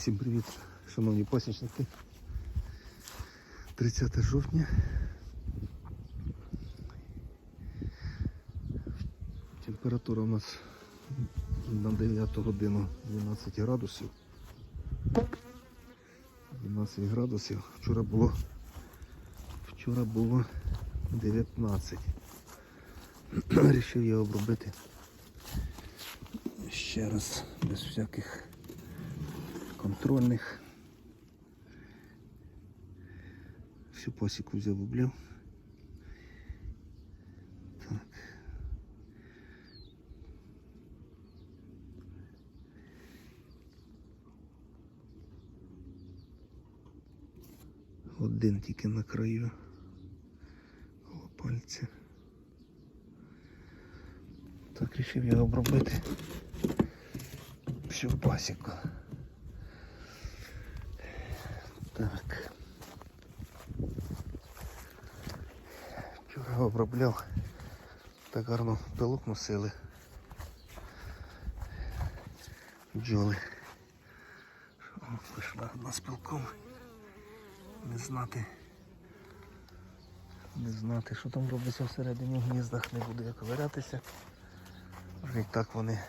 Всім привіт, шановні пасічники. 30 жовтня. Температура у нас на 9 годину 12 градусів. 12 градусів. Вчора було вчора було 19. Рішив я обробити ще раз без всяких контрольних. Всю посіку взяв облив. Так. Один тільки на краю коло пальця. Так, рішив я обробити всю пасіку. Так. Вчора обробляв. Так гарно пилок носили. Бджоли. Пішла одна з пилком. Не знати. Не знати, що там робиться всередині в гніздах, не буду я ковирятися. Вже і так вони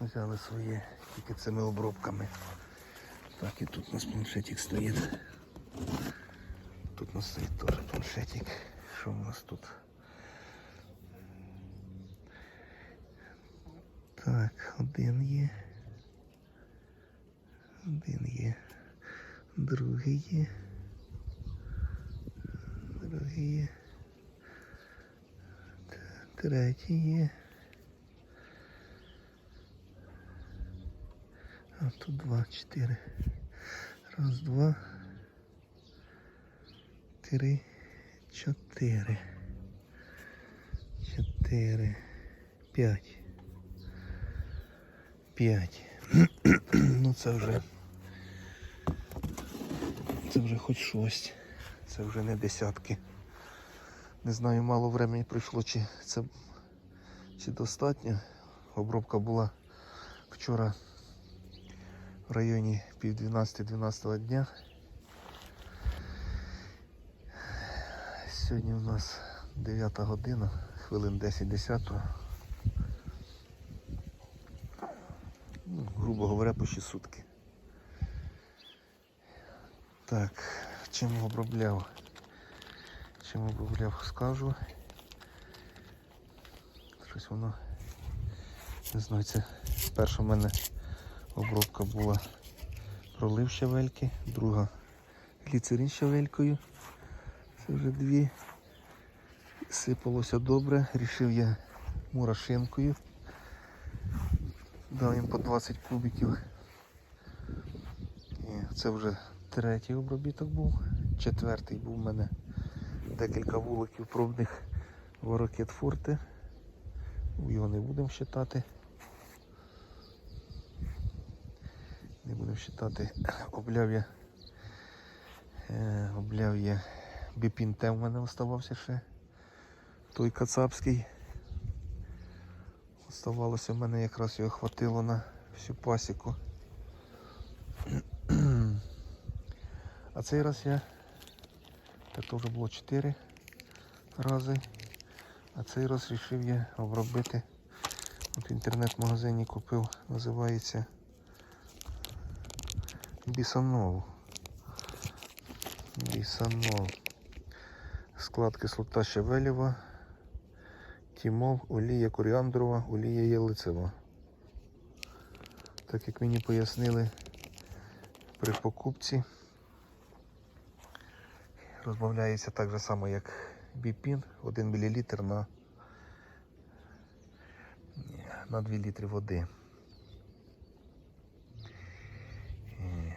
взяли своє тільки цими обробками. Так, і тут у нас планшетик стоїть. Тут у нас стоїть теж планшетик. Що у нас тут? Так, один є. Один є. Другий є. Другий є. Т- Третій є. Тут два, чотири. Раз, два. Три, чотири. Чотири. П'ять. П'ять. ну це вже. Це вже хоч щось. Це вже не десятки. Не знаю, мало времени пройшло, чи це чи достатньо. Обробка була вчора в районі пів 12-12 дня. Сьогодні у нас 9 година, хвилин 10-10. Ну, грубо говоря, почти сутки. Так, чим обробляв? Чим обробляв, скажу. Щось воно. Не знаю, це перша в мене обробка була пролив щавельки, друга гліцерин щавелькою. Це вже дві. Сипалося добре. Рішив я мурашинкою. Дав їм по 20 кубиків. І це вже третій обробіток був. Четвертий був у мене декілька вуликів пробних ворокет фурти. Його не будемо вважати. Будемо вважати. Обляв я. Е, обляв я біпін в мене оставався ще. Той кацапський. Оставалося в мене якраз його хватило на всю пасіку. А цей раз я, так то вже було 4 рази. А цей раз вирішив я обробити. От в інтернет-магазині купив, називається Бісанов. Бісанов. Склад кислота щавелєва, тімол, олія коріандрова, олія ялицева. Так як мені пояснили при покупці, розбавляється так же само, як біпін, 1 мл на, на 2 літри води. Е,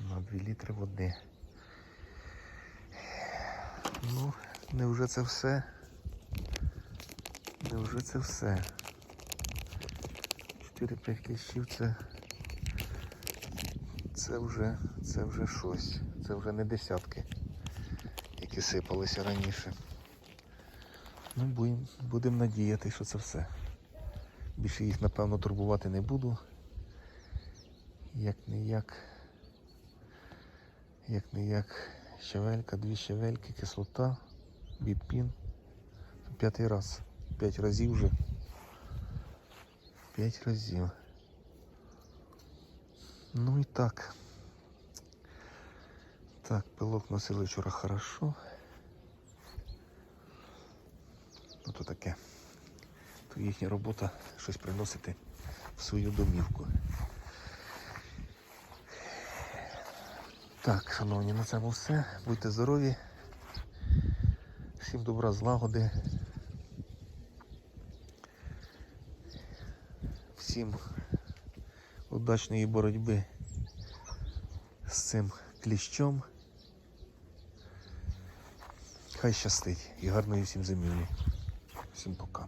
На 2 літри води. Ну, невже це все? Невже це все? 4-5 кліщів це. Це вже, це вже щось. Це вже не десятки, які сипалися раніше. Ну, будемо будем надіяти, що це все. Більше їх, напевно, турбувати не буду. Як не як. Як не як. Щавелька, дві щавельки, кислота, біпін. П'ятий раз. П'ять разів вже. П'ять разів. Ну і так. Так, пилок носили вчора хорошо. Ну то таке. То їхня робота щось приносити в свою домівку. Так, шановні, на цьому все. Будьте здорові. Всім добра, злагоди. Всім удачної боротьби з цим кліщом. Хай щастить і гарної всім зимівлі. Всім пока.